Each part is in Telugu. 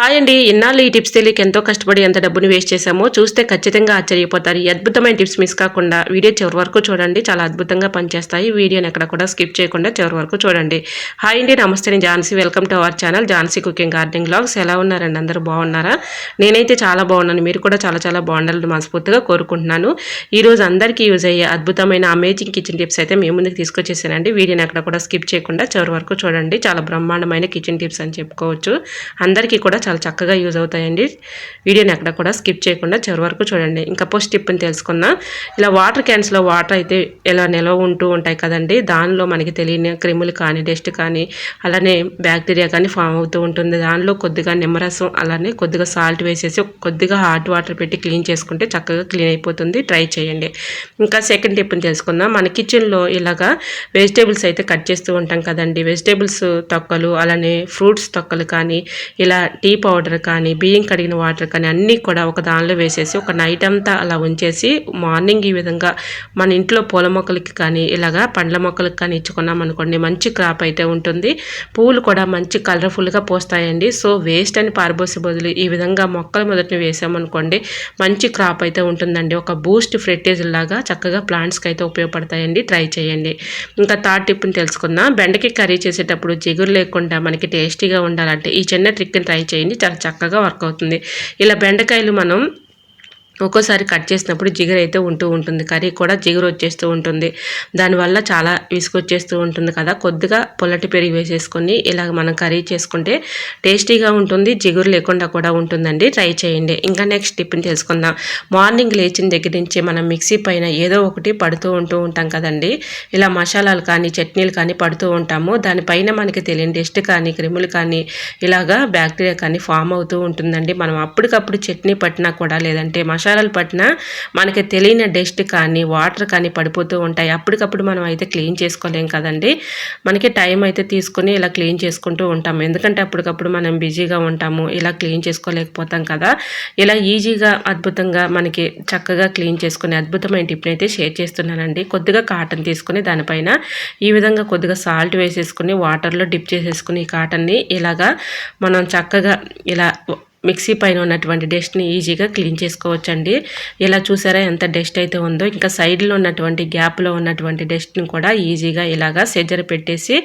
హాయ్ అండి ఇన్నాళ్ళు ఈ టిప్స్ తెలియక ఎంతో కష్టపడి ఎంత డబ్బుని వేస్ట్ చేశామో చూస్తే ఖచ్చితంగా ఆశ్చర్యపోతారు. ఈ అద్భుతమైన టిప్స్ మిస్ కాకుండా వీడియో చివరి వరకు చూడండి. చాలా అద్భుతంగా పనిచేస్తాయి. వీడియోని ఎక్కడ కూడా స్కిప్ చేయకుండా చివరి వరకు చూడండి. హాయ్ అండి. నమస్తే నేను Jhansi. Welcome to our channel Jhansi cooking gardening blogs ఎలా ఉన్నారండి? అందరూ బాగున్నారా? నేనైతే చాలా బాగున్నాను. మీరు కూడా చాలా చాలా బాగుండాలని మనస్ఫూర్తిగా కోరుకుంటున్నాను. ఈ రోజు అందరికీ యూజ్ అయ్యే అద్భుతమైన అమేజింగ్ కిచెన్ టిప్స్ అయితే మేము ముందుకు తీసుకొచ్చేసానండి. వీడియోని ఎక్కడ కూడా స్కిప్ చేయకుండా చివరి వరకు చూడండి. చాలా బ్రహ్మాండమైన కిచెన్ టిప్స్ అని చెప్పుకోవచ్చు. అందరికీ కూడా చాలా చక్కగా యూజ్ అవుతాయండి. వీడియోని ఎక్కడ కూడా స్కిప్ చేయకుండా చివరి వరకు చూడండి. ఇంకా పోస్ట్ టిప్ని తెలుసుకుందాం. ఇలా వాటర్ క్యాన్స్లో వాటర్ అయితే ఇలా నిల్వ ఉంటూ ఉంటాయి కదండి? దానిలో మనకి తెలియని క్రిములు కానీ డస్ట్ కానీ అలానే బ్యాక్టీరియా కానీ ఫామ్ అవుతూ ఉంటుంది. దానిలో కొద్దిగా నిమ్మరసం అలానే కొద్దిగా సాల్ట్ వేసేసి కొద్దిగా హాట్ వాటర్ పెట్టి క్లీన్ చేసుకుంటే చక్కగా క్లీన్ అయిపోతుంది. ట్రై చేయండి. ఇంకా సెకండ్ టిప్ని తెలుసుకుందాం. మన కిచెన్లో ఇలాగా వెజిటేబుల్స్ అయితే కట్ చేస్తూ ఉంటాం కదండి. వెజిటేబుల్స్ తొక్కలు అలానే ఫ్రూట్స్ తొక్కలు కానీ ఇలా టీ పౌడర్ కానీ బియ్యం కడిగిన వాటర్ కానీ అన్నీ కూడా ఒక దానిలో వేసేసి ఒక నైట్ అంతా అలా ఉంచేసి మార్నింగ్ ఈ విధంగా మన ఇంట్లో పూల మొక్కలకి కానీ ఇలాగా పండ్ల మొక్కలకి కానీ ఇచ్చుకున్నాం అనుకోండి మంచి క్రాప్ అయితే ఉంటుంది. పూలు కూడా మంచి కలర్ఫుల్గా పోస్తాయండి. సో వేస్ట్ అని పారబోసే బదులు ఈ విధంగా మొక్కల మొదటిని వేసామనుకోండి మంచి క్రాప్ అయితే ఉంటుందండి. ఒక బూస్ట్ ఫ్రెటేజ్ లాగా చక్కగా ప్లాంట్స్కి అయితే ఉపయోగపడతాయండి. ట్రై చేయండి. ఇంకా థర్డ్ టిప్ని తెలుసుకుందాం. బెండకి కర్రీ చేసేటప్పుడు జిగురు లేకుండా మనకి టేస్టీగా ఉండాలంటే ఈ చిన్న ట్రిక్ని ట్రై చేయండి. చాలా చక్కగా వర్క్ అవుతుంది. ఇలా బెండకాయలు మనం ఒక్కోసారి కట్ చేసినప్పుడు జిగురు అయితే ఉంటూ ఉంటుంది. కర్రీ కూడా జిగురు వచ్చేస్తూ ఉంటుంది. దానివల్ల చాలా విసుగొచ్చేస్తూ ఉంటుంది కదా. కొద్దిగా పొల్లటి పెరిగి వేసేసుకొని ఇలాగ మనం కర్రీ చేసుకుంటే టేస్టీగా ఉంటుంది జిగురు లేకుండా కూడా ఉంటుందండి. ట్రై చేయండి. ఇంకా నెక్స్ట్ టిఫిన్ తెలుసుకుందాం. మార్నింగ్ లేచిన దగ్గర నుంచి మనం మిక్సీ పైన ఏదో ఒకటి పడుతూ ఉంటూ ఉంటాం కదండి. ఇలా మసాలాలు కానీ చట్నీలు కానీ పడుతూ ఉంటాము. దానిపైన మనకి తెలియని డస్ట్ కానీ క్రిములు కానీ ఇలాగా బ్యాక్టీరియా కానీ ఫామ్ అవుతూ ఉంటుందండి. మనం అప్పటికప్పుడు చట్నీ పట్టినా కూడా లేదంటే మసాలా వర్షాలు పట్టినా మనకి తెలియని డస్ట్ కానీ వాటర్ కానీ పడిపోతూ ఉంటాయి. అప్పటికప్పుడు మనం అయితే క్లీన్ చేసుకోలేం కదండి. మనకి టైం అయితే తీసుకొని ఇలా క్లీన్ చేసుకుంటూ ఉంటాము ఎందుకంటే అప్పటికప్పుడు మనం బిజీగా ఉంటాము ఇలా క్లీన్ చేసుకోలేకపోతాం కదా. ఇలా ఈజీగా అద్భుతంగా మనకి చక్కగా క్లీన్ చేసుకునే అద్భుతమైన టిప్ని అయితే షేర్ చేస్తున్నానండి. కొద్దిగా కాటన్ తీసుకుని దానిపైన ఈ విధంగా కొద్దిగా సాల్ట్ వేసేసుకుని వాటర్లో డిప్ చేసేసుకుని ఈ కాటన్ని ఇలాగా మనం చక్కగా ఇలా మిక్సీ పైన ఉన్నటువంటి డస్ట్ని ఈజీగా క్లీన్ చేసుకోవచ్చండి. ఇలా చూసారా ఎంత డస్ట్ అయితే ఉందో? ఇంకా సైడ్లో ఉన్నటువంటి గ్యాప్లో ఉన్నటువంటి డస్ట్ని కూడా ఈజీగా ఇలాగా సెజర్ పెట్టేసి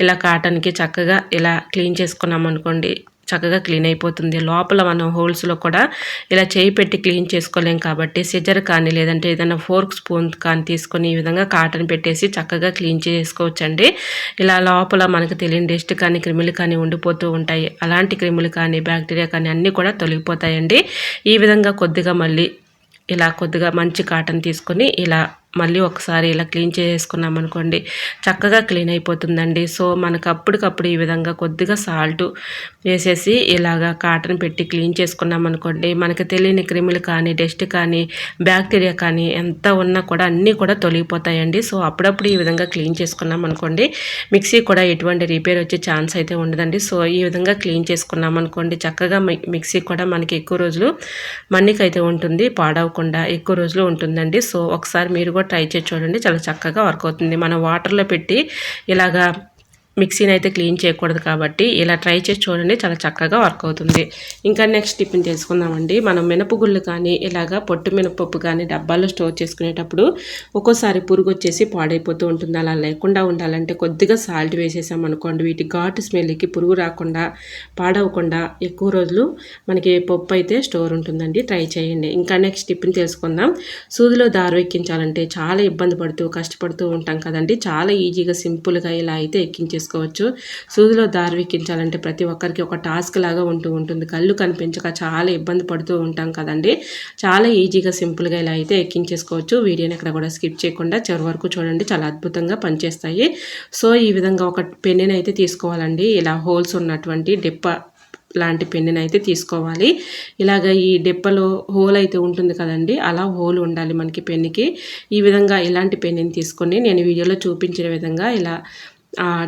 ఇలా కాటన్కి చక్కగా ఇలా క్లీన్ చేసుకున్నాం అనుకోండి చక్కగా క్లీన్ అయిపోతుంది. లోపల మనం హోల్స్లో కూడా ఇలా చేయి పెట్టి క్లీన్ చేసుకోలేం కాబట్టి సిజర్ కానీ లేదంటే ఏదైనా ఫోర్క్ స్పూన్ కానీ తీసుకొని ఈ విధంగా కాటన్ పెట్టేసి చక్కగా క్లీన్ చేసుకోవచ్చండి. ఇలా లోపల మనకు తెలియని డస్ట్ కానీ క్రిములు కానీ ఉండిపోతూ ఉంటాయి. అలాంటి క్రిములు కానీ బ్యాక్టీరియా కానీ అన్నీ కూడా తొలగిపోతాయండి. ఈ విధంగా కొద్దిగా మళ్ళీ ఇలా కొద్దిగా మంచి కాటన్ తీసుకొని ఇలా మళ్ళీ ఒకసారి ఇలా క్లీన్ చేసుకున్నాం అనుకోండి చక్కగా క్లీన్ అయిపోతుందండి. సో మనకు అప్పటికప్పుడు ఈ విధంగా కొద్దిగా సాల్ట్ వేసేసి ఇలాగా కాటన్ పెట్టి క్లీన్ చేసుకున్నాం అనుకోండి మనకు తెలియని క్రిములు కానీ డస్ట్ కానీ బ్యాక్టీరియా కానీ ఎంత ఉన్నా కూడా అన్నీ కూడా తొలగిపోతాయండి. సో అప్పుడప్పుడు ఈ విధంగా క్లీన్ చేసుకున్నాం అనుకోండి మిక్సీ కూడా ఎటువంటి రిపేర్ వచ్చే ఛాన్స్ అయితే ఉండదండి. సో ఈ విధంగా క్లీన్ చేసుకున్నాం అనుకోండి చక్కగా మిక్సీ కూడా మనకి ఎక్కువ రోజులు మన్నికైతే ఉంటుంది పాడవకుండా ఎక్కువ రోజులు ఉంటుందండి. సో ఒకసారి మీరు కూడా ట్రై చేసి చూడండి. చాలా చక్కగా వర్క్ అవుతుంది. మనం వాటర్లో పెట్టి ఇలాగా మిక్సీని అయితే క్లీన్ చేయకూడదు కాబట్టి ఇలా ట్రై చేసి చూడండి చాలా చక్కగా వర్క్ అవుతుంది. ఇంకా నెక్స్ట్ టిఫిన్ తెలుసుకుందామండి. మనం మినపగుళ్ళు కానీ ఇలాగా పొట్టు మినపప్పు కానీ డబ్బాల్లో స్టోర్ చేసుకునేటప్పుడు ఒక్కోసారి పురుగు వచ్చేసి పాడైపోతూ ఉంటుంది. అలా లేకుండా ఉండాలంటే కొద్దిగా సాల్ట్ వేసేసాం అనుకోండి. వీటి ఘాటు స్మెల్కి పురుగు రాకుండా పాడవకుండా ఎక్కువ రోజులు మనకి పప్పు అయితే స్టోర్ ఉంటుందండి. ట్రై చేయండి. ఇంకా నెక్స్ట్ టిఫిన్ తెలుసుకుందాం. సూదిలో దారు ఎక్కించాలంటే చాలా ఇబ్బంది పడుతూ కష్టపడుతూ ఉంటాం కదండి. చాలా ఈజీగా సింపుల్గా ఇలా అయితే ఎక్కించేసి చేసుకోవచ్చు. సూదిలో దారి ఎక్కించాలంటే ప్రతి ఒక్కరికి ఒక టాస్క్ లాగా ఉంటూ ఉంటుంది. కళ్ళు కనిపించక చాలా ఇబ్బంది పడుతూ ఉంటాం కదండి. చాలా ఈజీగా సింపుల్గా ఇలా అయితే ఎక్కించేసుకోవచ్చు. వీడియోని ఎక్కడ కూడా స్కిప్ చేయకుండా చివరి వరకు చూడండి. చాలా అద్భుతంగా పనిచేస్తాయి. సో ఈ విధంగా ఒక పెన్నుని అయితే తీసుకోవాలండి. ఇలా హోల్స్ ఉన్నటువంటి డెప్ప లాంటి పెన్నుని అయితే తీసుకోవాలి. ఇలాగ ఈ డెప్పలో హోల్ అయితే ఉంటుంది కదండి. అలా హోల్ ఉండాలి మనకి పెన్నుకి. ఈ విధంగా ఇలాంటి పెన్నుని తీసుకొని నేను వీడియోలో చూపించిన విధంగా ఇలా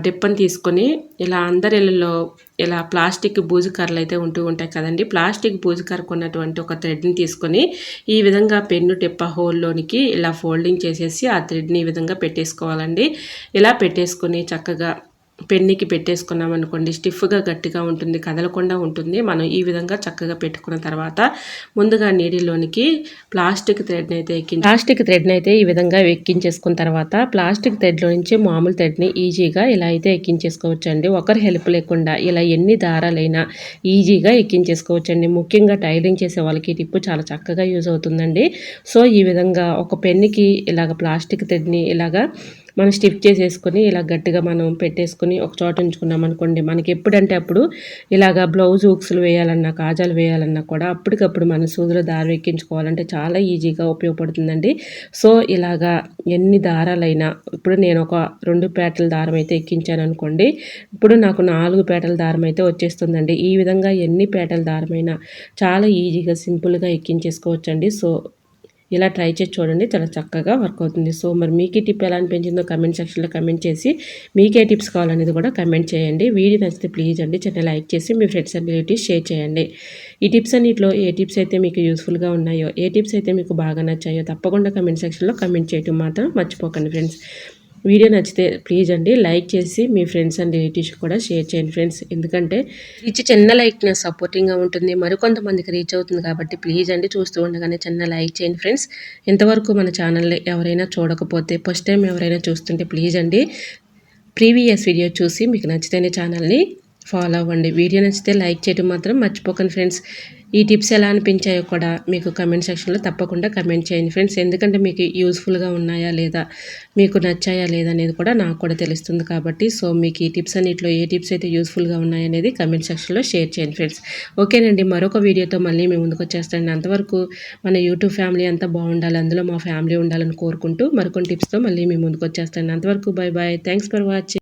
డిప్పని తీసుకొని ఇలా అందరి ఇళ్ళలో ఇలా ప్లాస్టిక్ బూజుకర్రలు అయితే ఉంటూ ఉంటాయి కదండి. ప్లాస్టిక్ బూజుకర్రకు ఉన్నటువంటి ఒక థ్రెడ్ని తీసుకొని ఈ విధంగా పెన్ను టిప్ప హోల్లోనికి ఇలా ఫోల్డింగ్ చేసేసి ఆ థ్రెడ్ని ఈ విధంగా పెట్టేసుకోవాలండి. ఇలా పెట్టేసుకొని చక్కగా పెన్నికి పెట్టేసుకున్నాం అనుకోండి స్టిఫ్గా గట్టిగా ఉంటుంది కదలకుండా ఉంటుంది. మనం ఈ విధంగా చక్కగా పెట్టుకున్న తర్వాత ముందుగా నీడిలోనికి ప్లాస్టిక్ థ్రెడ్ని అయితే ఎక్కి ప్లాస్టిక్ థ్రెడ్ని అయితే ఈ విధంగా ఎక్కించేసుకున్న తర్వాత ప్లాస్టిక్ థ్రెడ్లో నుంచి మామూలు థ్రెడ్ని ఈజీగా ఇలా అయితే ఎక్కించేసుకోవచ్చు అండి ఒకరి హెల్ప్ లేకుండా ఇలా ఎన్ని దారాలైనా ఈజీగా ఎక్కించేసుకోవచ్చండి. ముఖ్యంగా టైలింగ్ చేసే వాళ్ళకి టిప్పు చాలా చక్కగా యూజ్ అవుతుందండి. సో ఈ విధంగా ఒక పెన్నుకి ఇలాగ ప్లాస్టిక్ థ్రెడ్ని ఇలాగా మనం స్టిఫ్ చేసేసుకొని ఇలా గట్టిగా మనం పెట్టేసుకొని ఒక చోట ఉంచుకున్నాం అనుకోండి మనకి ఎప్పుడంటే అప్పుడు ఇలాగా బ్లౌజ్ ఉక్సులు వేయాలన్నా కాజాలు వేయాలన్నా కూడా అప్పటికప్పుడు మన సూదులు దారం ఎక్కించుకోవాలంటే చాలా ఈజీగా ఉపయోగపడుతుందండి. సో ఇలాగా ఎన్ని దారాలైనా ఇప్పుడు నేను ఒక రెండు పేటల దారం అయితే ఎక్కించాను అనుకోండి ఇప్పుడు నాకు నాలుగు పేటల దారం అయితే వచ్చేస్తుందండి. ఈ విధంగా ఎన్ని పేటల దారమైనా చాలా ఈజీగా సింపుల్గా ఎక్కించేసుకోవచ్చండి. సో ఇలా ట్రై చేసి చూడండి. చాలా చక్కగా వర్క్ అవుతుంది. సో మరి మీకు టిప్ ఎలా అనిపించిందో కమెంట్ సెక్షన్లో కమెంట్ చేసి మీకే టిప్స్ కావాలనేది కూడా కమెంట్ చేయండి. వీడియో నచ్చితే ప్లీజ్ అండి చిన్న లైక్ చేసి మీ ఫ్రెండ్స్ అండ్ రిలేటివ్స్ షేర్ చేయండి. ఈ టిప్స్ అన్నింటిలో ఏ టిప్స్ అయితే మీకు యూస్ఫుల్గా ఉన్నాయో ఏ టిప్స్ అయితే మీకు బాగా నచ్చాయో తప్పకుండా కమెంట్ సెక్షన్లో కమెంట్ చేయటం మాత్రం మర్చిపోకండి ఫ్రెండ్స్. వీడియో నచ్చితే ప్లీజ్ అండి లైక్ చేసి మీ ఫ్రెండ్స్ అండ్ రిలేటివ్స్ కూడా షేర్ చేయండి ఫ్రెండ్స్ ఎందుకంటే రీచ్ చిన్న లైక్ సపోర్టింగ్గా ఉంటుంది మరికొంతమందికి రీచ్ అవుతుంది కాబట్టి ప్లీజ్ అండి చూస్తూ ఉండగానే చిన్న లైక్ చేయండి ఫ్రెండ్స్ ఇంతవరకు మన ఛానల్ని ఎవరైనా చూడకపోతే ఫస్ట్ టైం ఎవరైనా చూస్తుంటే ప్లీజ్ అండి ప్రీవియస్ వీడియో చూసి మీకు నచ్చితేనే ఛానల్ని ఫాలో అవ్వండి. వీడియో నచ్చితే లైక్ చేయడం మాత్రం మర్చిపోకండి ఫ్రెండ్స్ ఈ టిప్స్ ఎలా అనిపించాయో కూడా మీకు కమెంట్ సెక్షన్లో తప్పకుండా కమెంట్ చేయండి ఫ్రెండ్స్ ఎందుకంటే మీకు యూస్ఫుల్గా ఉన్నాయా లేదా మీకు నచ్చాయా లేదా అనేది కూడా నాకు కూడా తెలుస్తుంది కాబట్టి సో మీకు ఈ టిప్స్ అన్నింటిలో ఏ టిప్స్ అయితే యూస్ఫుల్గా ఉన్నాయనేది కమెంట్ సెక్షన్లో షేర్ చేయండి ఫ్రెండ్స్ ఓకేనండి మరొక వీడియోతో మళ్ళీ మేము ముందుకు వచ్చేస్తాండి అంతవరకు మన యూట్యూబ్ ఫ్యామిలీ అంతా బాగుండాలి అందులో మా ఫ్యామిలీ ఉండాలని కోరుకుంటూ మరికొన్ని టిప్స్తో మళ్ళీ మేము ముందుకు వచ్చేస్తాండి అంతవరకు bye bye thanks for watching